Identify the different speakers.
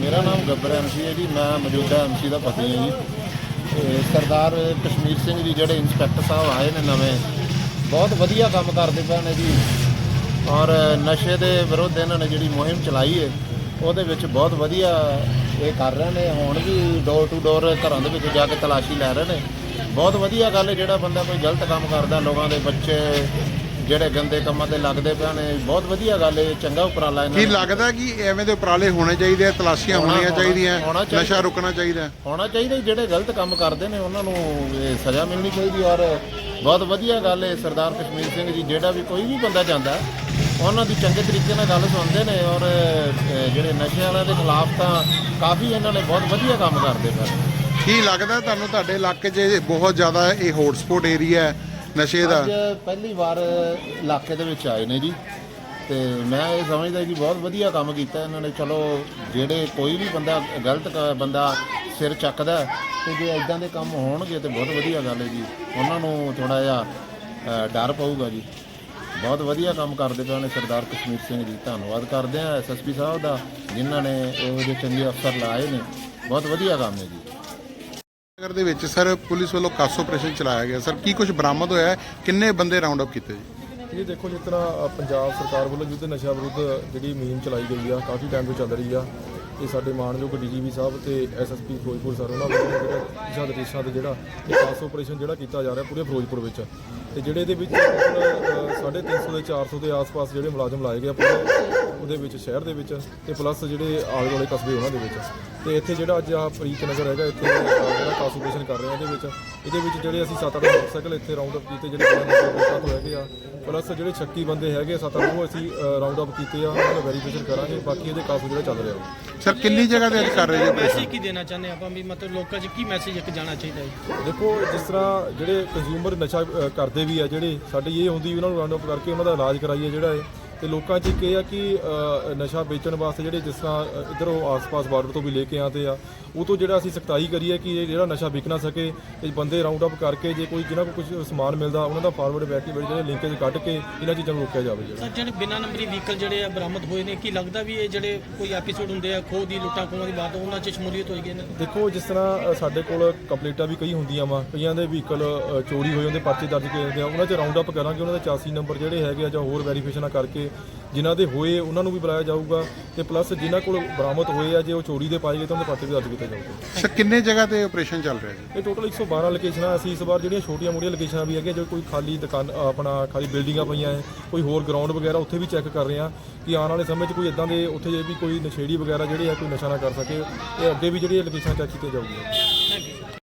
Speaker 1: ਮੇਰਾ ਨਾਮ ਗੱਬਰ ਐਮਸੀ ਹੈ ਜੀ, ਮੈਂ ਮੌਜੂਦਾ ਐਮਸੀ ਦਾ ਪਤੀ ਹਾਂ ਜੀ। ਤੇ ਸਰਦਾਰ ਕਸ਼ਮੀਰ ਸਿੰਘ ਜੀ ਜਿਹੜੇ ਇੰਸਪੈਕਟਰ ਸਾਹਿਬ ਆਏ ਨੇ ਨਵੇਂ, ਬਹੁਤ ਵਧੀਆ ਕੰਮ ਕਰਦੇ ਪਏ ਨੇ ਜੀ। ਔਰ ਨਸ਼ੇ ਦੇ ਵਿਰੁੱਧ ਇਹਨਾਂ ਨੇ ਜਿਹੜੀ ਮੁਹਿੰਮ ਚਲਾਈ ਹੈ, ਉਹਦੇ ਵਿੱਚ ਬਹੁਤ ਵਧੀਆ ਇਹ ਕਰ ਰਹੇ ਨੇ। ਹੁਣ ਵੀ ਡੋਰ ਟੂ ਡੋਰ ਘਰਾਂ ਦੇ ਵਿੱਚ ਜਾ ਕੇ ਤਲਾਸ਼ੀ ਲੈ ਰਹੇ ਨੇ। ਬਹੁਤ ਵਧੀਆ ਗੱਲ ਹੈ, ਜਿਹੜਾ ਬੰਦਾ ਕੋਈ ਗਲਤ ਕੰਮ ਕਰਦਾ, ਲੋਕਾਂ ਦੇ ਬੱਚੇ ਜਿਹੜੇ ਗੰਦੇ ਕੰਮਾਂ ਤੇ ਲੱਗਦੇ ਪਏ ਨੇ ਬਹੁਤ ਵਧੀਆ ਗੱਲ ਹੈ ਚੰਗਾ ਉਪਰਾਲਾ ਇਹਨਾਂ
Speaker 2: ਕੀ
Speaker 1: ਨੇ
Speaker 2: ਲੱਗਦਾ ਕਿ ਐਵੇਂ ਦੇ ਉਪਰਾਲੇ ਹੋਣੇ ਚਾਹੀਦੇ ਆ ਤਲਾਸ਼ੀਆਂ
Speaker 1: ਹੋਣਾ-
Speaker 2: ਹੋਣੀਆਂ
Speaker 1: ਹੋਣਾ-
Speaker 2: ਚਾਹੀਦੀਆਂ
Speaker 1: ਹੋਣਾ ਚਾਹੀਦਾ।
Speaker 2: ਨਸ਼ਾ ਰੁਕਣਾ ਚਾਹੀਦਾ
Speaker 1: ਹੋਣਾ ਚਾਹੀਦਾ ਜੀ, ਜਿਹੜੇ ਗਲਤ ਕੰਮ ਕਰਦੇ ਨੇ ਉਹਨਾਂ ਨੂੰ ਇਹ ਸਜ਼ਾ ਮਿਲਣੀ ਚਾਹੀਦੀ ਔਰ ਬਹੁਤ ਵਧੀਆ ਗੱਲ ਹੈ ਸਰਦਾਰ ਕਸ਼ਮੀਰ ਸਿੰਘ ਜੀ ਜਿਹੜਾ ਵੀ ਕੋਈ ਵੀ ਬੰਦਾ ਜਾਂਦਾ ਉਹਨਾਂ ਦੀ ਚੰਗੇ ਤਰੀਕੇ ਨਾਲ ਗੱਲ ਸੁਣਦੇ ਨੇ। ਔਰ ਅਹ, ਜਿਹੜੇ ਨਸ਼ੇ ਵਾਲਿਆਂ ਦੇ ਖਿਲਾਫ ਤਾਂ ਕਾਫੀ ਇਹਨਾਂ ਨੇ ਬਹੁਤ ਵਧੀਆ ਕੰਮ ਕਰਦੇ ਪਏ
Speaker 2: ਕੀ ਲੱਗਦਾ ਤੁਹਾਨੂੰ ਤੁਹਾਡੇ ਇਲਾਕੇ 'ਚ ਇਹ ਬਹੁਤ ਜ਼ਿਆਦਾ ਇਹ ਹੌਟਸਪੌਟ ਏਰੀਆ ਹੈ ਨਸ਼ੇ ਦਾ।
Speaker 1: ਅੱਜ ਪਹਿਲੀ ਵਾਰ ਇਲਾਕੇ ਦੇ ਵਿੱਚ ਆਏ ਨੇ ਜੀ। ਤੇ ਮੈਂ ਇਹ ਸਮਝਦਾ ਕਿ ਬਹੁਤ ਵਧੀਆ ਕੰਮ ਕੀਤਾ ਇਹਨਾਂ ਨੇ। ਚਲੋ ਜਿਹੜੇ ਕੋਈ ਵੀ ਬੰਦਾ ਗਲਤ ਕ- ਬੰਦਾ ਸਿਰ ਚੱਕਦਾ ਹੈ, ਤੇ ਜੇ ਇਦਾਂ ਦੇ ਕੰਮ ਹੋਣਗੇ ਤੇ ਬਹੁਤ ਵਧੀਆ ਗੱਲ ਹੈ ਜੀ। ਉਹਨਾਂ ਨੂੰ ਥੋੜਾ ਜਿਹਾ ਅ, ਡਰ ਪਊਗਾ ਜੀ। ਬਹੁਤ ਵਧੀਆ ਕੰਮ ਕਰਦੇ ਪਏ ਨੇ ਸਰਦਾਰ ਕਸ਼ਮੀਰ ਸਿੰਘ ਜੀ। ਧੰਨਵਾਦ ਕਰਦੇ ਆ ਐਸਐਸਪੀ ਸਾਹਿਬ ਦਾ ਜਿਨ੍ਹਾਂ ਨੇ ਇਹੋ ਜਿਹੇ ਚੰਗੇ ਅਫਸਰ ਲਾਏ ਨੇ। ਬਹੁਤ ਵਧੀਆ ਕੰਮ ਹੈ ਜੀ।
Speaker 2: ਨਗਰ ਦੇ ਵਿੱਚ ਸਰ ਪੁਲਿਸ ਵੱਲੋਂ ਕਾਸ ਆਪਰੇਸ਼ਨ ਚਲਾਇਆ ਗਿਆ। ਸਰ ਕੀ ਕੁਝ ਬਰਾਮਦ ਹੋਇਆ? ਹੈ? ਕਿੰਨੇ ਬੰਦੇ ਰਾਉਂਡ ਅਪ ਕੀਤੇ ਜੀ?
Speaker 3: ਇਹ ਦੇਖੋ ਜਿਸ ਤਰ੍ਹਾਂ ਅ, ਪੰਜਾਬ ਸਰਕਾਰ ਵੱਲੋਂ ਯੁੱਧ ਨਸ਼ਾ ਵਿਰੁੱਧ ਜਿਹੜੀ ਮੁਹਿੰਮ ਚਲਾਈ ਗਈ ਆ ਕਾਫੀ ਟਾਈਮ ਤੋਂ ਚੱਲ ਰਹੀ ਆ। ਇਹ ਸਾਡੇ ਮਾਨਯੋਗ ਡੀਜੀਪੀ ਸਾਹਿਬ ਤੇ ਐਸਐਸਪੀ ਫਿਰੋਜ਼ਪੁਰ ਸਰ ਉਹਨਾਂ ਵੱਲੋਂ ਜਿਹੜਾ ਦਿਸ਼ਾ ਨਿਰਦੇਸ਼ਾਂ ਤੇ ਜਿਹੜਾ ਇਹ ਖਾਸ ਆਪਰੇਸ਼ਨ ਜਿਹੜਾ ਕੀਤਾ ਜਾ ਰਿਹਾ ਪੂਰੇ ਫਿਰੋਜ਼ਪੁਰ ਵਿੱਚ। ਤੇ ਜਿਹੜੇ ਇਹਦੇ ਵਿੱਚ ਸਾਢੇ ਤਿੰਨ ਸੌ ਦੇ 400 ਦੇ ਆਸ-ਪਾਸ ਜਿਹੜੇ ਮੁਲਾਜ਼ਮ ਲਾਏ ਗਏ ਆ ਪੂਰੇ ਉਹਦੇ ਵਿੱਚ ਸ਼ਹਿਰ ਦੇ ਵਿੱਚ ਤੇ ਪਲੱਸ ਜਿਹੜੇ ਆਲੇ ਦੁਆਲੇ ਕਸਬੇ ਉਹਨਾਂ ਦੇ ਵਿੱਚ। ਤੇ ਇੱਥੇ ਜਿਹੜਾ ਅੱਜ ਆ ਪ੍ਰੀਤ ਨਗਰ ਹੈਗਾ ਇੱਥੇ ਅ, ਆਪਰੇਸ਼ਨ ਕਰ ਰਹੇ ਆ ਇਹਦੇ ਵਿੱਚ। ਇਹਦੇ ਵਿੱਚ ਜਿਹੜੇ ਅਸੀਂ 7-8 ਮੋਟਰਸਾਈਕਲ ਇੱਥੇ ਰਾਉਂਡ ਅਪ ਕੀਤੇ ਜਿਹੜੇ ਤੋਂ ਹੈਗੇ ਆ ਪਲੱਸ ਜਿਹੜੇ 36 ਬੰਦੇ ਹੈਗੇ 7-8 ਉਹ ਅਸੀਂ ਰਾਉਂਡ ਅਪ ਕੀਤੇ ਆ ਉਹਨਾਂ ਦਾ ਵੈਰੀਫਿਕੇਸ਼ਨ ਕਰਾਂਗੇ ਬਾਕੀ ਇਹਦੇ ਕਾਬੂ ਜਿਹੜਾ ਚੱਲ ਰਿਹਾ।
Speaker 2: ਸਰ ਕਿੰਨੀ ਜਗ੍ਹਾ ਤੇ ਅੱਜ ਕਰ ਰਹੇ ਜੀ ਆਪਰੇਸ਼ਨ
Speaker 4: ਮੈਸੇਜ ਕੀ ਦੇਣਾ ਚਾਹੁੰਦੇ ਆਪਾਂ ਵੀ ਮਤਲਬ ਲੋਕਾਂ 'ਚ ਕੀ ਮੈਸੇਜ ਇੱਕ ਜਾਣਾ ਚਾਹੀਦਾ ਹੈ?
Speaker 3: ਦੇਖੋ ਜਿਸ ਤਰ੍ਹਾਂ ਜਿਹੜੇ ਕੰਜ਼ਿਊਮਰ ਨਸ਼ਾ ਕਰਦੇ ਵੀ ਆ ਜਿਹੜੇ ਸਾਡੀ ਇਹ ਹੁੰਦੀ ਵੀ ਉਹਨਾਂ ਨੂੰ ਰਾਉਂਡ ਅਪ ਕਰਕੇ ਉਹਨਾਂ ਦਾ ਇਲਾਜ ਕਰਾਈਏ ਜਿਹੜਾ ਹੈ ਤੇ ਲੋਕਾਂ 'ਚ ਇੱਕ ਇਹ ਆ ਕਿ ਅ, ਨਸ਼ਾ ਵੇਚਣ ਵਾਸਤੇ ਜਿਹੜੇ ਜਿਸ ਤਰ੍ਹਾਂ ਅ, ਇੱਧਰੋਂ ਆਸ-ਪਾਸ ਬਾਰਡਰ ਤੋਂ ਵੀ ਲੈ ਕੇ ਆਉਂਦੇ ਆ ਉਹ ਤੋਂ ਜਿਹੜਾ ਅਸੀਂ ਸਖਤਾਈ ਕਰੀਏ ਕਿ ਇਹ ਜਿਹੜਾ ਨਸ਼ਾ ਵਿਕ ਨਾ ਸਕੇ ਤੇ ਬੰਦੇ ਰਾਉਂਡ ਅਪ ਕਰਕੇ ਜੇ ਕੋਈ ਜਿਹਨਾਂ ਕੋਲ ਕੁਝ ਸਮਾਨ ਮਿਲਦਾ ਉਹਨਾਂ ਦਾ ਫਾਰਵਰਡ ਬੈਕ ਜਿਹੜੇ ਲਿੰਕੇਜ ਕੱਢ ਕੇ ਇਹਨਾਂ ਚੀਜ਼ਾਂ ਨੂੰ ਰੋਕਿਆ ਜਾਵੇ ਜਿਹੜਾ।
Speaker 4: ਸਰ ਜਿਹੜੇ ਬਿਨਾਂ ਨੰਬਰੀ ਵਹੀਕਲ ਜਿਹੜੇ ਆ ਬਰਾਮਦ ਹੋਏ ਨੇ ਕੀ ਲੱਗਦਾ ਵੀ ਇਹ ਜਿਹੜੇ ਕੋਈ ਐਪੀਸੋਡ ਹੁੰਦੇ ਆ ਖੋਹ ਦੀ ਲੁੱਟਾਂ ਖੋਹਾਂ ਦੀ ਬਾਤ ਉਹਨਾਂ 'ਚ ਸ਼ਮੂਲੀਅਤ ਹੋਈ ਗਈ ਨੇ
Speaker 3: ਦੇਖੋ ਜਿਸ ਤਰ੍ਹਾਂ ਅ, ਸਾਡੇ ਕੋਲ ਕੰਪਲੀਟਾਂ ਵੀ ਕਈ ਹੁੰਦੀਆਂ ਵਾ ਕਈਆਂ ਦੇ ਵਹੀਕਲ ਚੋਰੀ ਹੋਏ ਹੁੰਦੇ ਪਰਚੇ ਦਰਜ ਕੀਤੇ ਹੁੰਦੇ ਆ ਉਹਨਾਂ 'ਚ ਰਾਉਂਡ ਅਪ ਕਰਾਂਗੇ ਉਹਨਾਂ ਦੇ ਚਾਸੀ ਨੰਬਰ ਜਿਹੜੇ ਹੈਗੇ ਆ ਜਾਂ ਹੋਰ ਵੈਰੀਫਿਕੇਸ਼ਨਾਂ ਕਰਕੇ ਜਿਨ੍ਹਾਂ ਦੇ ਹੋਏ ਉਹਨਾਂ ਨੂੰ ਵੀ ਬੁਲਾਇਆ ਜਾਊਗਾ ਤੇ ਪਲੱਸ ਜਿਨ੍ਹਾਂ ਕੋਲ ਬਰਾਮਦ ਹੋਏ ਆ ਜੇ ਉਹ ਚੋਰੀ ਦੇ ਪਾਏ ਗਏ ਤਾਂ ਉਹਦੇ ਪਰਚੇ ਵੀ ਦਰਜ ਕੀਤੇ ਜਾਊਗੇ।
Speaker 2: ਸਰ ਕਿੰਨੇ ਜਗ੍ਹਾ ਤੇ ਆਪਰੇਸ਼ਨ ਚੱਲ ਰਿਹਾ ਜੀ?
Speaker 3: ਇਹ ਟੋਟਲ 112 ਲੋਕੇਸ਼ਨਾਂ ਅਸੀਂ ਇਸ ਵਾਰ ਜਿਹੜੀਆਂ ਛੋਟੀਆਂ ਮੋਟੀਆਂ ਲੋਕੇਸ਼ਨਾਂ ਵੀ ਹੈਗੀਆਂ ਜੋ ਕੋਈ ਖਾਲੀ ਦੁਕਾਨ ਆਪਣਾ ਖਾਲੀ ਬਿਲਡਿੰਗਾਂ ਪਈਆਂ ਹੈ ਕੋਈ ਹੋਰ ਗਰਾਊਂਡ ਵਗੈਰਾ ਉੱਥੇ ਵੀ ਚੈੱਕ ਕਰ ਰਹੇ ਆ ਕਿ ਆਉਣ ਵਾਲੇ ਸਮੇਂ 'ਚ ਕੋਈ ਇਦਾਂ ਦੇ ਉੱਥੇ ਜੇ ਵੀ ਕੋਈ ਨਸ਼ੇੜੀ ਵਗੈਰਾ ਜਿਹੜੇ ਆ ਕੋਈ ਨਸ਼ਾ ਨਾ ਕਰ ਸਕੇ ਇਹ ਅੱਗੇ ਵੀ ਜਿਹੜੀਆਂ ਲੋਕੇਸ਼ਨਾਂ ਚੈੱਕ ਕੀਤੀਆਂ ਜਾਊਗੀਆਂ।